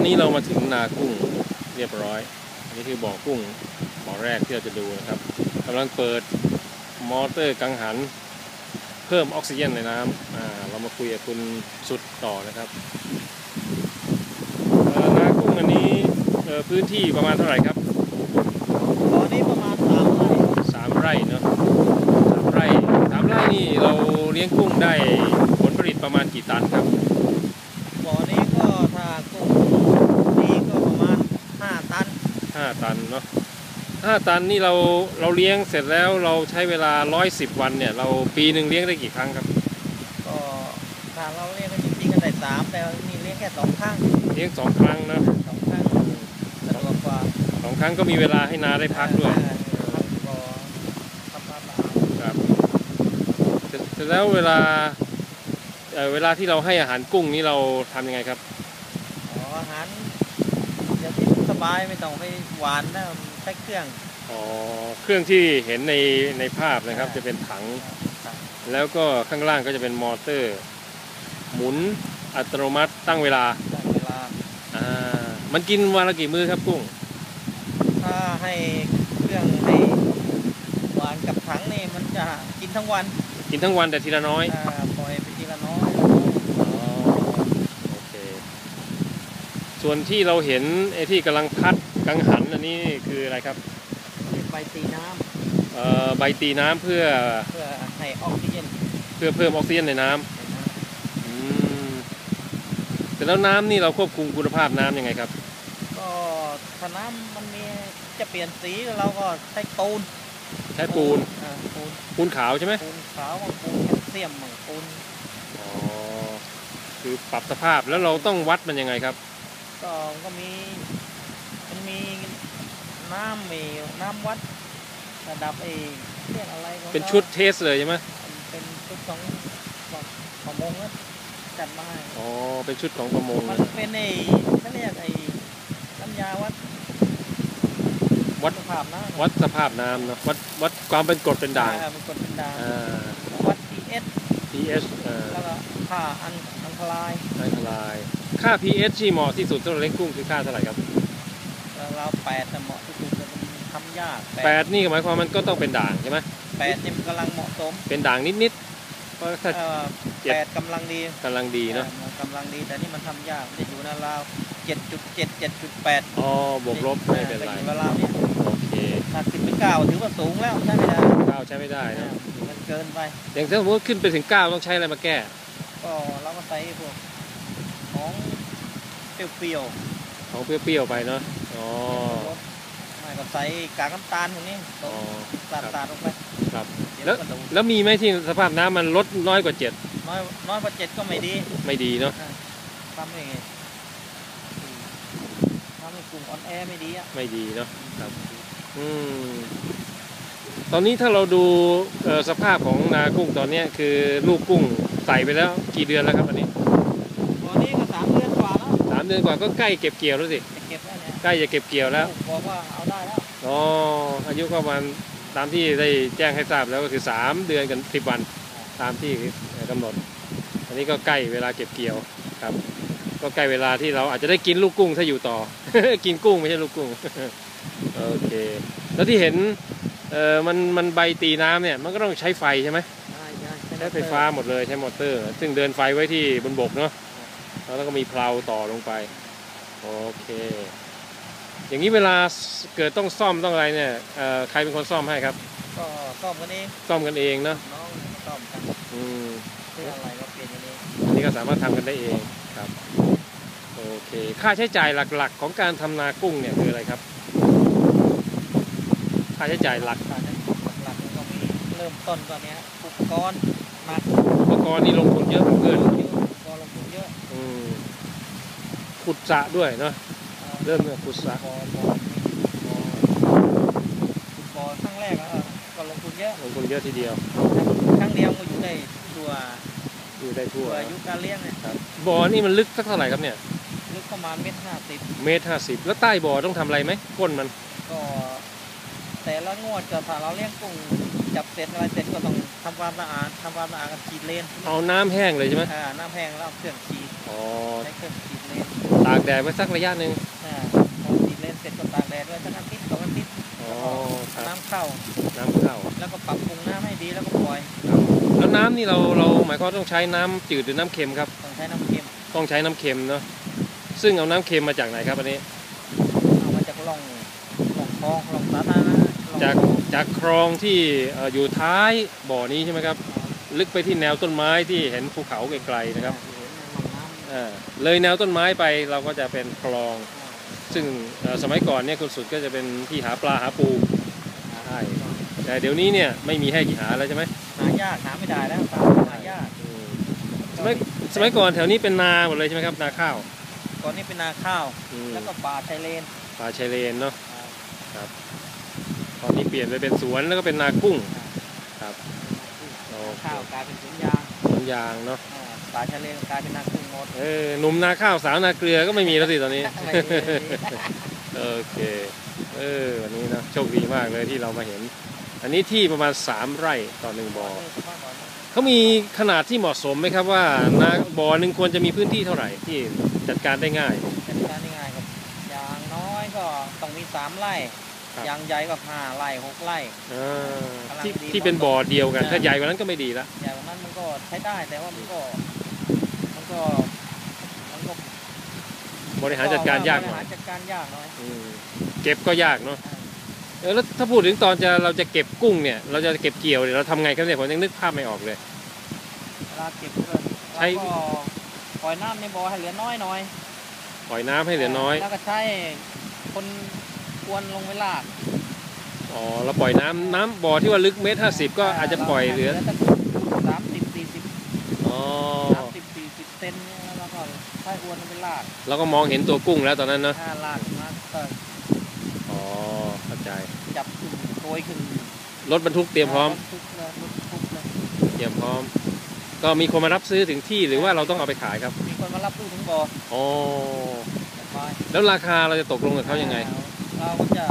อนนี้เรามาถึงนากุ้งเรียบร้อยอันนี้คือบ่อกุ้งบ่อแรกที่เราจะดูนะครับกำลังเปิดมอเตอร์กังหัน เพิ่มออกซิเจนในน้ำอ่าเรามาคุยกับคุณสุดต่อนะครับเอ่อนากุ้งอันนี้เอ่อพื้นที่ประมาณเท่าไหร่ครับตอนนี้ประมาณสามไร่สามไร่เนาะสามไร่สามไร่นี่เราเลี้ยงกุ้งได้ผลผลิตประมาณกี่ตันครับ 5 ตันเนาะ5ตันนี่เราเราเลี้ยงเสร็จแล้วเราใช้เวลา 110 วันเนี่ย เราปีหนึ่งเลี้ยงได้กี่ครั้งครับ ก็ถ้าเราเลี้ยงกันจริงๆกันได้สามแต่มีเลี้ยงแค่สองครั้งเลี้ยงสองครั้งนะสองครั้งสะดวกกว่าสองครั้งก็มีเวลาให้นาได้พักด้วยครับเสร็จแล้วเวลาเวลาที่เราให้อาหารกุ้งนี่เราทำยังไงครับอ๋ออาหาร ยวที่สบายไม่ต้องไปหวานนะใช้เครื่องอ๋อเครื่องที่เห็นในในภาพนะครับจะเป็นถัง แล้วก็ข้างล่างก็จะเป็นมอเตอร์ หมุนอัตโนมัติตั้งเวลาตั้งเวลาอ่ามันกินวันละกี่มื้อครับกุ้งถ้าให้เครื่องให้หวานกับถังนี่มันจะกินทั้งวัน กินทั้งวันแต่ทีละน้อย อ่าปล่อยไปทีละน้อย อ๋อโอเค ส่วนที่เราเห็นไอ้ที่กำลังพัดกังหันอันนี้คืออะไรครับเป็นใบตีน้เอ่อใบตีน้ำเพื่อำเพื่อให้ออกซิเจนเพื่อเพิ่มออกซิเจนในน้ำในน้อืมแต่แล้วน้ำนี่เราควบคุมคุณภาพน้ำยังไงครับำก็ถ้าน้ำมันมีจะเปลี่ยนสีเราก็ใช้ปูนใช้ปูนอ่าปูนปูนขาวใช่ไหมปูนขาวมั่งปูนแคลเซียมมั่งปูนอ๋อคือปรับสภาพแล้วเราต้องวัดมันยังไงครับ ก็ก็มีมันมีน้ำมีน้ำวัดระดับเอเรียกอะไรของเป็นขาชุดเทสเลยใช่ไหมเป็นชุดของของของมงนะจัดมาให้อ๋อเป็นชุดของประมงมันเป็นไอ้เขาเรียกไอ้น้ำยาวัดวัดสภาพน้ำวัดสภาพน้ำเนอะวัดวัดความเป็นกรดเป็นด่างอ่มันกดเป็นด่างอ่าวัด pH pH อ่าแล้วก็ค่าอันอันคลายอันตราย ค่า pH ที่เหมาะที่สุดสำหรับเลี้ยงกุ้งคือค่าเท่าไหร่ครับแล้วเราแปดน่ะเหมาะที่สุดแต่มันทำยากแปดนี่หมายความมันก็ต้องเป็นด่างใช่ไหมแปดนี่มันกำลังเหมาะสม เป็นด่างนิดๆเพราะถ้าเอ่อเจ็ดแปดกำลังดีกำลังดีเนาะออกำลังดีแต่นี่มันทำยากมันจะอยู่ในราวเจ็ดจุดเจ็ดเจ็ดจุดแปดอ๋อบวกลบไม่เป็นไรอยู่ในราวเนี้ยโอเคถ้าขึ้นเป็นเก้าถือว่าสูงแล้วใช่ไหมล่ะข้าวใช้ไม่ได้นะมันเกินไปอย่างถ้าสมมติขึ้นไปถึงเก้าต้องใช้อะไรมาแก้ก็เราก็ใส่พวกของ เปรี้ยวของเปรี้ยวๆไปเนาะอ๋อๆไม่ก็ใส่กากน้ำตาลพวกนี้อ๋อสาดสาดลงไปครับ เดี๋ยแล้วก็ดูแล้วมีไหมที่สภาพน้ำมันลดน้อยกว่าเจ็ดน้อยน้อยกว่าเจ็ดก็ไม่ดีไม่ดีเนาะทำให้ทำให้กลุ่มออนแอร์ไม่ดีอะไม่ดีเนาะ ครับ อืมตอนนี้ถ้าเราดูเอ่อสภาพของนากุ้งตอนเนี้ยคือลูกกุ้งใส่ไปแล้วกี่เดือนแล้วครับอันนี้ เดือนกว่าก็ใกล้เก็บเกี่ยวแล้วสิจะเก็บแล้วใกล้จะเก็บเกี่ยวแล้วบอกว่าเอาได้แล้วอ๋ออายุก็ประมาณตามที่ได้แจ้งให้ทราบแล้วก็คือสามเดือนกันสิบวันตามที่กำหนด อันนี้ก็ใกล้เวลาเก็บเกี่ยวครับ ก็ใกล้เวลาที่เราอาจจะได้กินลูกกุ้งถ้าอยู่ต่อ กินกุ้งไม่ใช่ลูกกุ้งโอเค แล้วที่เห็นเออมันมันใบตีน้ำเนี่ยมันก็ต้องใช้ไฟใช่ไหมใช่ใช่ใช้ไฟฟ้าหมดเลยใช้มอเตอร์ ซึ่งเดินไฟไว้ที่บนบกเนาะ แล้วก็มีเพลาต่อลงไป โอเค อย่างนี้เวลาเกิดต้องซ่อมต้องอะไรเนี่ยเอ่อใครเป็นคนซ่อมให้ครับ ก็ซ่อมกันเอง ซ่อมกันเองเนาะ น้องซ่อมกันอืมซื้ออะไรก็เปลี่ยนกันเองอันนี้ก็สามารถทำกันได้เองครับ โอเค ค่าใช้จ่ายหลักๆ ของการทำนากุ้งเนี่ยคืออะไรครับ ค่าใช้จ่ายหลักการนั้นหลักๆก็มีเริ่มต้นตอนเนี้ยอุปกรณ์หนักอุปกรณ์นี่ลงทุนเยอะเหลือเกินเยอะอุปกรณ์ลงทุนเยอะอืม ขุดสระด้วยเนาะเริ่มจากขุดสระบอบอบอครั้งแรกอะก็ลงทุนเยอะลงทุนเยอะทีเดียวครั้งเดียวก็อยู่ได้ตัวอยู่ได้ทั่ตัววอายุการเลี้ยงเนี่ยบ่อนี่มันลึกสักเท่าไหร่ครับเนี่ยลึกประมาณเมตรห้าสิบเมตรห้าสิบแล้วใต้บ่อต้องทำอะไรไหมก้นมันก็ แต่ละงวดก็ถ้าเราเลี้ยงกุ้งจับเสร็จอะไรเสร็จก็ต้องทำความสะอาดทำความสะอาดกับฉีดเลนเอาน้ำแห้งเลยใช่ไหมอ่าน้ำแห้งแล้วเอาเครื่องฉีดอ๋อใช้เครื่องฉีดเลนตากากแดดไว้สักระยะหนึ่งอ่าพอฉีดเลนเสร็จก็ตากแดดไว้สักอาทิตย์สองอาทิตย์อ๋อครับน้ำเข้าน้ำเข้าแล้วก็ปรับปรุงน้ำให้ดีแล้วก็ปล่อยแล้วน้ำนี่เราเราหมายความว่าต้องใช้น้ำจืดหรือน้ำเค็มครับต้องใช้น้ำเค็มต้องใช้น้ำเค็มเนาะซึ่งเอาน้ำเค็มมาจากไหนครับอันนี้เอามาจากร่องร่องคลองร่องสาธารณะร่อง จากจากคลองที่เอ่ออยู่ท้ายบ่อนี้ใช่ไหมครับ ลึกไปที่แนวต้นไม้ที่เห็นภูเขาไกลๆนะครับเห็นร่องน้ำเอ่อเลยแนวต้นไม้ไปเราก็จะเป็นคลอง ซึ่งเอ่อสมัยก่อนเนี่ยคุณสุดก็จะเป็นที่หาปลาหาปูใช่แต่เดี๋ยวนี้เนี่ยไม่มีให้หาแล้วใช่ไหมหายากหาไม่ได้แล้วปลาหายากอืมสมัยสมัยก่อนแถวนี้เป็นนาหมดเลยใช่ไหมครับนาข้าวก่อนนี้เป็นนาข้าวอืมแล้วก็ป่าชายเลนป่าชายเลนเนาะ ตอนนี้เปลี่ยนไปเป็นสวนแล้วก็เป็นนากุ้งครับโอเคข้าวกลายเป็นสวนยางสวนยางเนาะอ่าป่าชายเลนกลายเป็นนากุ้งหมดเออหนุ่มนาข้าวสาวนาเกลือก็ไม่มีแล้วสิตอนนี้ไม่มีเลยโอเคเออวันนี้นะโชคดีมากเลยที่เรามาเห็น อันนี้ที่ประมาณ 3 ไร่ต่อหนึ่งบ่อเขามีขนาดที่เหมาะสมไหมครับว่านาบ่อหนึ่งควรจะมีพื้นที่เท่าไหร่ที่จัดการได้ง่ายจัดการได้ง่ายครับอย่างน้อยก็ต้องมีสามไร่ ครับอย่างใหญ่ก็ห้าไร่หกไร่ อ่ากำลังที่ดีที่เป็นบ่อเดียวกัน ใช่ ถ้าใหญ่กว่านั้นก็ไม่ดีละอย่างนั้นมันก็ใช้ได้แต่ว่ามันก็ มันก็มันก็บริหารจัดการยากบหริน่อหายรจัดการยากหน่อยอืมเก็บก็ยากเนาะเออแล้วถ้าพูดถึงตอนจะเราจะเก็บกุ้งเนี่ย เราจะเก็บเกี่ยวเนี่ยเราทำไงครับเนี่ยผมยังนึกภาพไม่ออกเลย เวลาเก็บก็ใช้ เราก็ปล่อยน้ำในบ่อให้เหลือน้อยหน่อยปล่อยน้ำให้เหลือน้อย แล้วก็ใช้คนก วนลงไปลากอ๋อเราปล่อยน้ำน้ำบ่อที่ว่าลึกเมตรห้าสิบก็อาจจะปล่อยเหลือสักสามสิบสี่สิบอ๋อสามสิบสี่สิบเซนเนี่ยแล้วก็ใช้อวนลงไปลากเราก็มองเห็นตัวกุ้งแล้วตอนนั้นเนาะถ้าลากมาก็อ๋อเข้าใจจับขึ้นโกยขึ้นรถบรรทุกเตรียมพร้อม ทุกเลยรถทุกเลยเตรียมพร้อม ก็มีคนมารับซื้อถึงที่หรือว่าเราต้องเอาไปขายครับมีคนมารับตู้ถึงบ่ออ๋อไปแล้วราคาเราจะตกลงกับเขายังไง เราก็จะ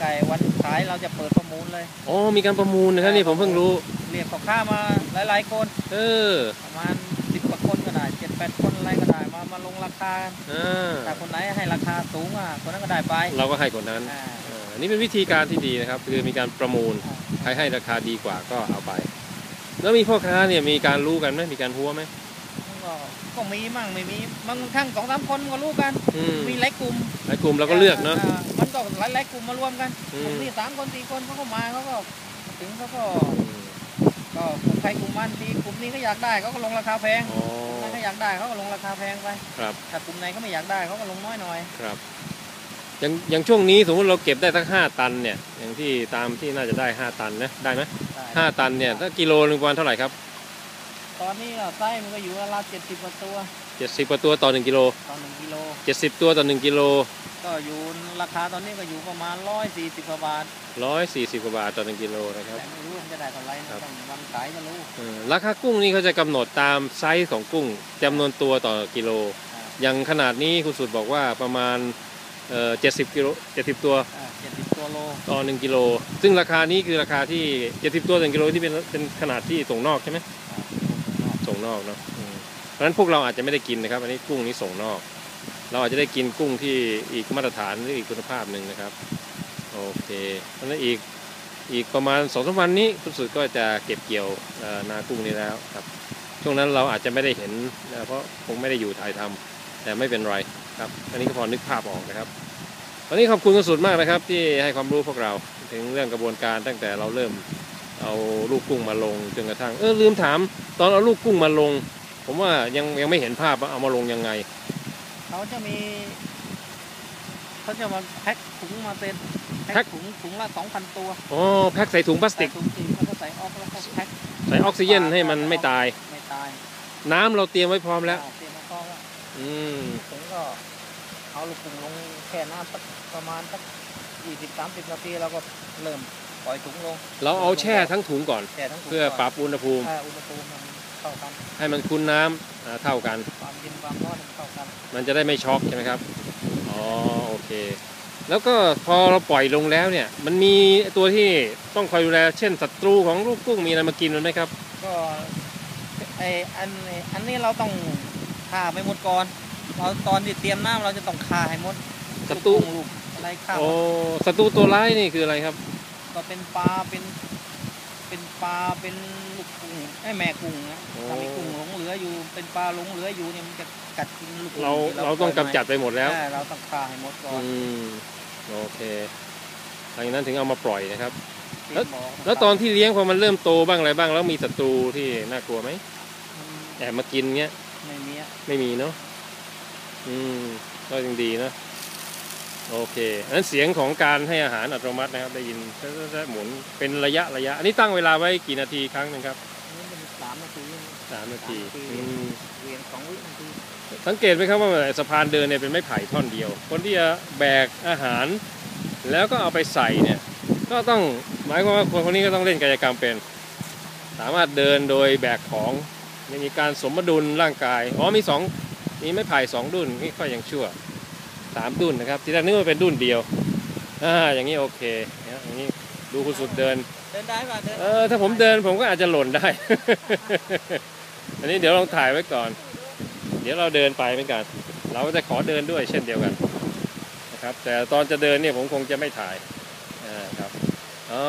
ไก่วันขายเราจะเปิดประมูลเลย อ๋อ มีการประมูลนะครับนี่ผมเพิ่งรู้ เรียกพ่อค้ามาหลาย ๆ คน เออ ประมาณสิบกว่าคนก็ได้เจ็ดแปดคนอะไรก็ได้มามาลงราคากันอ่าถ้าคนไหนให้ราคาสูงอะคนนั้นก็ได้ไป เราก็ให้คนนั้นอ่าเอออันนี้เป็นวิธีการที่ดีนะครับ คือมีการประมูลอ่าใครให้ราคาดีกว่าก็เอาไป แล้วมีพ่อค้าเนี่ยมีการรู้กันไหมมีการหัวไหม ก็ก็มีมั่งไม่มีบางครั้งสองสามคนก็รู้กัน อืมมีหลายกลุ่มหลายกลุ่มเราก็เลือกเนาะามันก็หลายหลายๆกลุ่มมารวมกันอืกลุ่มมนี้สามคนสี่คนเขาก็มาเขาก็ถึงเขาก็อืมก็กลุ่มใครกลุ่มมันทีกลุ่มนี้ก็อยากได้เขาก็ลงราคาแพงอ๋อกลุ่มนั้นก็อยากได้เขาก็ลงราคาแพงไปครับ ถ้ากลุ่มไหนเขาไม่อยากได้เขาก็ลงน้อยหน่อย ครับอย่างอย่างช่วงนี้สมมติเราเก็บได้สักห้าตันเนี่ย อย่างที่ตามที่น่าจะได้ห้าตันนะ ได้ไหมได้ห้าตันเนี่ยถ้ากิโลหนึ่งประมาณเท่าไหร่ครับ ตอนนี้อะไส้มันก็อยู่ราวเจ็ดสิบกว่าตัวเจ็ดสิบกว่าตัวต่อหนึ่งกิโลต่อหนึ่งกิโลเจ็ดสิบตัวต่อหนึ่งกิโลก็อยู่ราคาตอนนี้ก็อยู่ประมาณร้อยสี่สิบกว่าบาทร้อยสี่สิบกว่าบาทต่อหนึ่งกิโลนะครับแต่ไม่รู้มันจะได้เท่าไหร่นะครับต้องวันขายจะรู้เออราคากุ้งนี่เขาจะกำหนดตามไซส์ของกุ้งจำนวนตัวต่อกิโลอ่าอย่างขนาดนี้คุณสุดบอกว่าประมาณเอ่อเจ็ดสิบกิโลเจ็ดสิบตัวเจ็ดสิบตัวโลต่อหนึ่งกิโลซึ่งราคานี้คือราคาที่เจ็ดสิบตัวต่อหนึ่งกิโลที่เป็นเป็นขนาดที่ส่งนอกใช่ไหมอ่า ส่งนอกเนาะเพราะฉะนั้นพวกเราอาจจะไม่ได้กินนะครับ อันนี้กุ้งนี้ส่งนอก เราอาจจะได้กินกุ้งที่อีกมาตรฐานหรืออีกคุณภาพหนึ่งนะครับ โอเคเพราะฉะนั้นอีกอีกประมาณสองสามวันนี้คุณสุดก็จะเก็บเกี่ยวนากุ้งนี้แล้วครับช่วงนั้นเราอาจจะไม่ได้เห็นนะเพราะคงไม่ได้อยู่ถ่ายทำแต่ไม่เป็นไรครับ อันนี้ก็พอนึกภาพออกนะครับ วันนี้ขอบคุณคุณสุดมากนะครับ ที่ให้ความรู้พวกเราถึงเรื่องกระบวนการตั้งแต่เราเริ่ม เอาลูกกุ้งมาลงจนกระทั่งเออลืมถาม ตอนเอาลูกกุ้งมาลง ผมว่ายังยังไม่เห็นภาพว่าเอามาลงยังไง เขาจะมีเขาจะมาแพ็คถุงมาเป็นแพ็แพ็คคถุงถุงละสองพันตัวอ๋อแพ็คใส่ถุงพลาสติกใส่ถุงสีแล้วก็ใส่ออกแล้วก็แพ็คใส่ออกซิเจนให้มันไม่ตาย ไม่ตาย น้ำเราเตรียมไว้พร้อมแล้วอ่าเตรียมมาพร้อมแล้วอืมถึงก็เอาลูกกุ้งลงแค่น้ำสักประมาณสักยี่สิบสามสิบนาทีเราก็เริ่ม ปล่อยถุงลงเราเอาแช่ทั้งถุงก่อน แช่ทั้งถุงเพื่อปรับอุณหภูมิอ่าอุณหภูมิมันเข้ากันให้มันคุ้นน้ำอ่าเท่ากัน ความเย็นความร้อนมันเข้ากันมันจะได้ไม่ช็อกใช่ไหมครับอ๋อโอเค แล้วก็พอเราปล่อยลงแล้วเนี่ย มันมีตัวที่ต้องคอยดูแล เช่นศัตรูของลูกกุ้งมีอะไรมากินมันไหมครับ ก็ไออันนี้อันนี้เราต้องฆ่าไปหมดก่อนเราตอนที่เตรียมน้ำเราจะต้องคาให้หมดศัตรูลูกอะไรข้าวโอ้ศัตรูตัวร้ายนี่คืออะไรครับ ก็เป็นปลาเป็น เป็นปลาเป็นลูกกุ้งไอ้แม่กุ้งนะโอ้ ถ้ามีกุ้งหลงเหลืออยู่เป็นปลาหลงเหลืออยู่เนี่ยมันจะกัดกินลูกกุ้งเราที่เราต้องปล่ยกำจัดไปหมดแล้ว ใช่เราต้องคาให้หมดก่อนอืมโอเคหลังจากนั้นถึงเอามาปล่อยนะครับเตรียมบ่แล้วตอนที่เลี้ยงพอมันเริ่มโตบ้างอะไรบ้าง แล้วมีศัตรูที่น่ากลัวไหมมันแอบมากินเงี้ย ไม่มีอะไม่มีเนาะอืมก็ยังดีนะ โอเคอันนั้นเสียงของการให้อาหารอัตโนมัตินะครับ ได้ยินแซ่ๆๆหมุนเป็นระยะระยะ อันนี้ตั้งเวลาไว้กี่นาทีครั้งหนึ่งครับนี่เป็นสามนาทีสามนาทีสามนาทีอืมเวียนสองวินาทีสังเกตไหมครับว่าสะพานเดินเนี่ยเป็นไม้ไผ่ท่อนเดียว คนที่จะแบกอาหาร แล้วก็เอาไปใส่เนี่ย ก็ต้องหมายความว่าคนคนนี้ก็ต้องเล่นกายกรรมเป็น สามารถเดินโดยแบกของยังมีการสมดุลร่างกายอ๋อมีสองมีไม้ไผ่สองดุนนี่ก็ยังชั่ว สามดุนนะครับ ที่แรกนึกว่าเป็นดุนเดียวอ่าอย่างนี้โอเคเนี่ยอย่างนี้ดูคุณสุดเดิน เดินได้ป่ะเดินเออถ้าผมเดินผมก็อาจจะหล่นได้ อันนี้เดี๋ยวลองถ่ายไว้ก่อน เดี๋ยวเราเดินไปเหมือนกัน เราก็จะขอเดินด้วยเช่นเดียวกันนะครับ แต่ตอนจะเดินเนี่ยผมคงจะไม่ถ่ายอ่าครับอ๋อ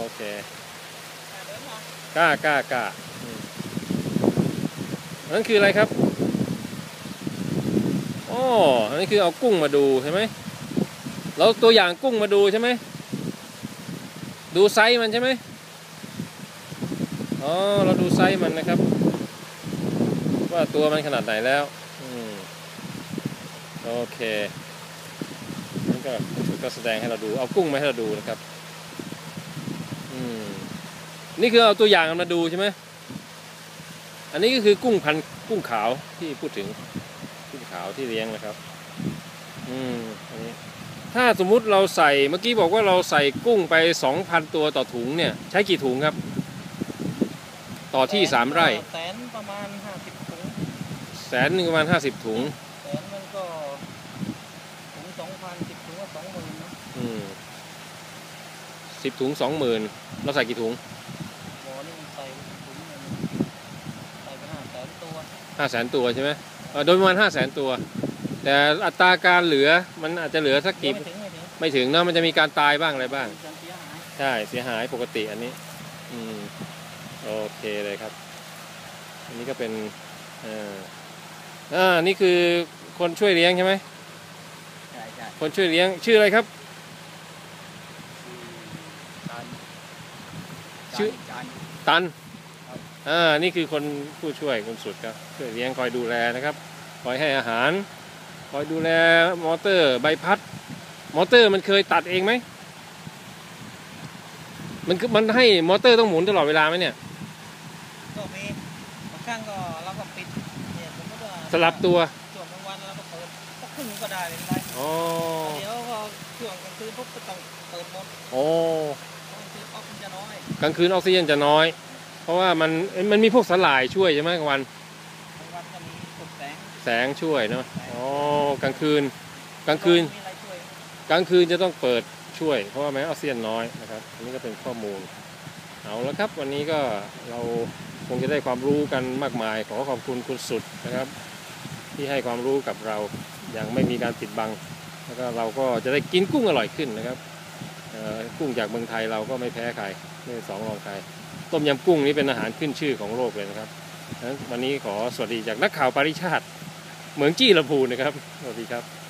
โอเคเดินมากล้ากล้ากล้าอืมนั่นคืออะไรครับ อ๋ออันนี้คือเอากุ้งมาดูใช่ไหมเราตัวอย่างกุ้งมาดูใช่ไหม ดูไซส์มันใช่ไหมอ๋อ เราดูไซส์มันนะครับ ว่าตัวมันขนาดไหนแล้ว อืม โอเคนั่นก็ก็แสดงให้เราดู เอากุ้งมาให้เราดูนะครับ อืม นี่คือเอาตัวอย่างมาดูใช่ไหม อันนี้ก็คือกุ้งพันกุ้งขาวที่พูดถึง ขาวที่เลี้ยงนะครับ อืมอันนี้ถ้าสมมุติเราใส่เมื่อกี้บอกว่าเราใส่กุ้งไป 2,000 ตัวต่อถุงเนี่ย ใช้กี่ถุงครับ ต่อที่สามไร่แสนประมาณห้าสิบถุงแสนหนึ่งประมาณ50ถุงแสนมันก็ถุงสองพันสิบถุงก็สองหมื่นนะอืมสิบถุงสองหมื่นเราใส่กี่ถุงบ่อนี่มันใส่ถุงหนึ่งใส่ไปห้าแสนตัวห้าแสนตัวใช่ไหมเอ่อ โดยประมาณห้าแสนตัว แต่อัตราการเหลือมันอาจจะเหลือสักเดี๋ยกี่วไม่ถึงไม่ถึงไม่ถึงนะมันจะมีการตายบ้างอะไรบ้างจะเสียหายใช่เสียหายปกติอันนี้ อืมโอเคเลยครับ อันนี้ก็เป็นเอ่าอ่านี่คือคนช่วยเลี้ยงใช่ไหมใช่ใช่คนช่วยเลี้ยงชื่ออะไรครับจานชื่อจานตันครับ อ่านี่คือคนผู้ช่วยคนสุดครับช่วยเลี้ยงคอยดูแลนะครับ คอยให้อาหาร คอยดูแลมอเตอร์ใบพัด มอเตอร์มันเคยตัดเองไหมมันคือมันให้มอเตอร์ต้องหมุนตลอดเวลาไหมเนี่ยก็มีบางครั้งก็เราก็ปิดเนี่ยสมมติว่าสลับตัวช่วงกลางวันเราก็เปิดสักครึ่งก็ได้เลยได้อ๋อเดี๋ยวพอช่วงกลางคืนพวกก็ต้องเปิดหมดโอ้เพราะกลางคืนออกมันจะน้อยกลางคืนออกซิเจนจะน้อย เพราะว่ามันเอ้ยมันมีพวกสลายช่วยใช่ไหมกลางวันกลางวันก็มีพวกแสงแสงช่วยเนาะอ๋อกลางคืน กลางคืนมีอะไรช่วยกลางคืนจะต้องเปิดช่วย เพราะว่าแม้ออกซิเจนน้อยนะครับอันนี้ก็เป็นข้อมูลเอาละครับ วันนี้ก็เราคงจะได้ความรู้กันมากมาย ขอขอบคุณคุณสุดนะครับ ที่ให้ความรู้กับเราอย่างไม่มีการปิดบัง แล้วก็เราก็จะได้กินกุ้งอร่อยขึ้นนะครับเอ่อกุ้งจากเมืองไทยเราก็ไม่แพ้ใครไม่สองรองใคร ต้มยำกุ้งนี่เป็นอาหารขึ้นชื่อของโลกเลยนะครับ วันนี้ขอสวัสดีจากนักข่าวปาริชาติเหมืองจี้ลำพูนนะครับ สวัสดีครับ